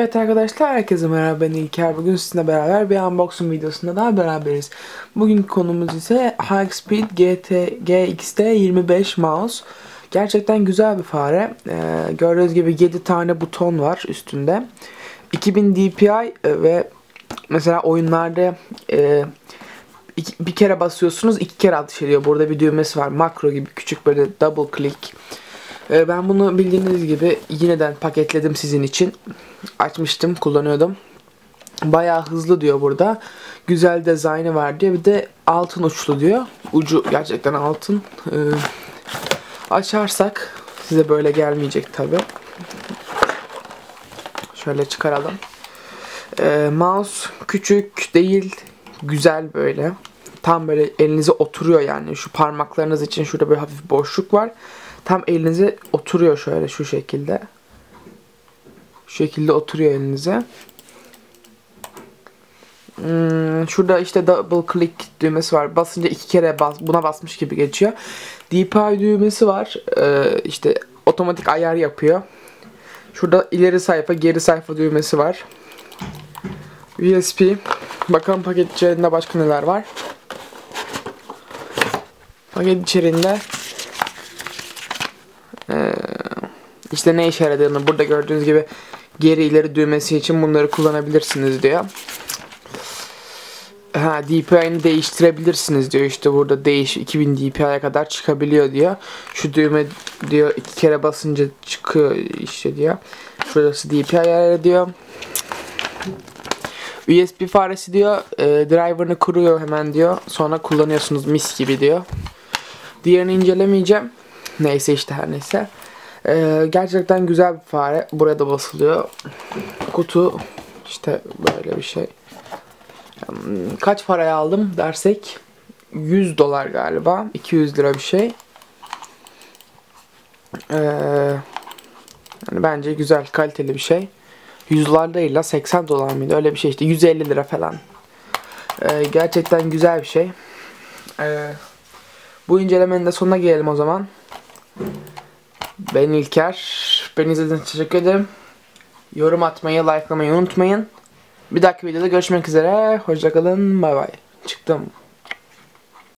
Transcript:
Evet arkadaşlar herkese merhaba ben İlker. Bugün sizinle beraber bir unboxing videosunda daha beraberiz. Bugünkü konumuz ise High GT GXT 25 mouse. Gerçekten güzel bir fare. Ee, gördüğünüz gibi 7 tane buton var üstünde. 2000 DPI ve mesela oyunlarda e, iki, bir kere basıyorsunuz iki kere atış ediyor. Burada bir düğmesi var. Makro gibi küçük böyle double click. Ee, ben bunu bildiğiniz gibi yineden paketledim sizin için. Açmıştım, kullanıyordum. Bayağı hızlı diyor burada. Güzel dizaynı var diyor. Bir de altın uçlu diyor. Ucu gerçekten altın. Ee, açarsak size böyle gelmeyecek tabi. Şöyle çıkaralım. Ee, mouse küçük değil, güzel böyle. Tam böyle elinize oturuyor yani. Şu parmaklarınız için şurada bir hafif boşluk var. Tam elinize oturuyor şöyle şu şekilde. Şu şekilde oturuyor elinize. Hmm, şurada işte double click düğmesi var. Basınca iki kere bas, buna basmış gibi geçiyor. DPI düğmesi var. Ee, işte otomatik ayar yapıyor. Şurada ileri sayfa, geri sayfa düğmesi var. USB. Bakalım paket içerisinde başka neler var. Paket içerisinde ee, işte ne işe yaradığını burada gördüğünüz gibi geri ileri düğmesi için bunları kullanabilirsiniz diyor. Ha DPI'ni değiştirebilirsiniz diyor işte burada değiş 2000 DPI'ye kadar çıkabiliyor diyor. Şu düğme diyor iki kere basınca çıkıyor işte diyor. Şurası DPI ayarı diyor. USB faresi diyor. E, driver'ını kuruyor hemen diyor. Sonra kullanıyorsunuz mis gibi diyor. Diğerini incelemeyeceğim. Neyse işte her neyse. Ee, gerçekten güzel bir fare. Buraya da basılıyor. Kutu işte böyle bir şey. Hmm, kaç paraya aldım dersek 100 dolar galiba. 200 lira bir şey. Ee, yani bence güzel kaliteli bir şey. 100 dolar değil la 80 dolar mıydı öyle bir şey işte 150 lira falan. Ee, gerçekten güzel bir şey. Ee, bu incelemenin de sonuna gelelim o zaman. Ben İlker. Beni izlediğiniz için teşekkür ederim. Yorum atmayı, likelamayı unutmayın. Bir dahaki videoda görüşmek üzere. Hoşçakalın. Bay bay. Çıktım.